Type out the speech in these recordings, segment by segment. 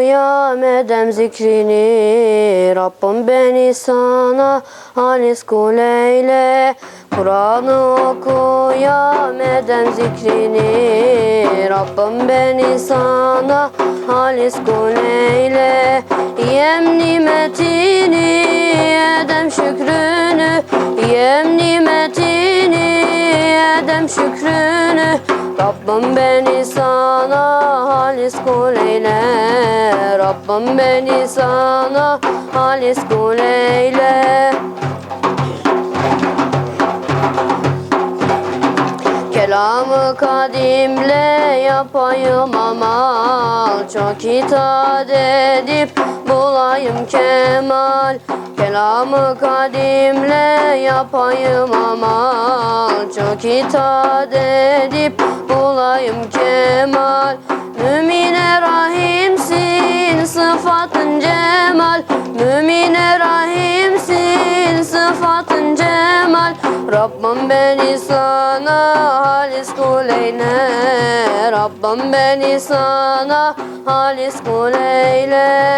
okuyam edem zikrini Rabbim beni sana halis kul eyle. Kur'an'ı okuyam edem zikrini Rabbim beni sana halis kul eyle. Yem nimetini edem şükrünü Yem nimetini edem şükrünü Rabbim beni sana halis kul eyle. Rabbim beni sana halis kul eyle. Kelamı kadimle yapayım amal Çok itaat edip bulayım kemal. Kelamı kadimle yapayım amal Çok itaat edip bulayım kemal. Mümine rahimsin sıfatın cemal. Mümine rahimsin sıfatın cemal. Rabbim beni sana halis kul eyle. Rabbim beni sana halis kul eyle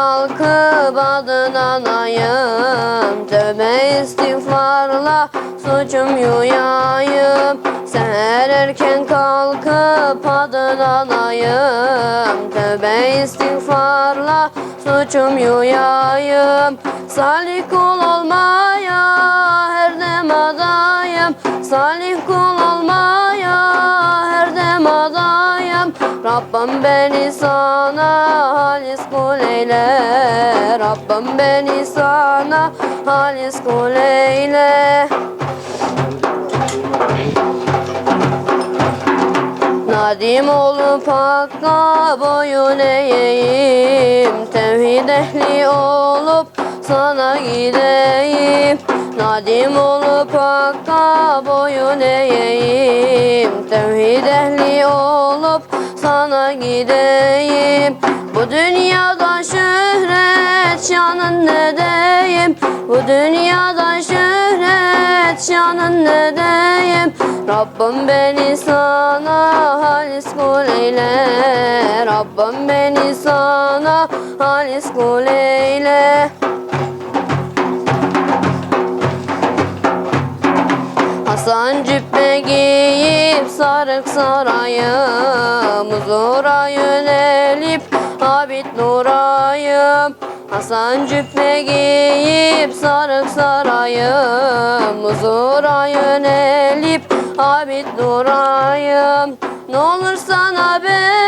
kalkıp adından ayım Tövbe istiğfarla suçum yuyayım. Seher erken kalkıp adından ayım Tövbe istiğfarla suçum yuyayım. Salih kul olmaya Rabbim beni sana halis kul eyle. Rabbim beni sana halis kul eyle. Nadim olup hakka boyun eğeyim. Tevhid ehli olup sana gideyim. Nadim olup hakka boyun eğeyim. Tevhid sana gideyim. Bu dünyada şöhret şanın ne deyim Bu dünyada şöhret şanın ne deyim Rabbim beni sana halis kul eyle. Rabbim beni sana halis kul eyle. Hasan cübbe giyip sarık sarayım Huzura yönelip abid nurayım. Hasan cübbe giyip sarık sarayım Huzura yönelip abid nurayım. Ne olur sana beyaz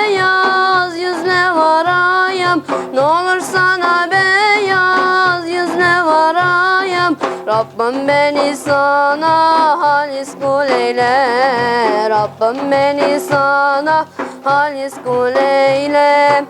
varayım Rabbim beni sana halis kul eyle. Rabbim beni sana halis kul eyle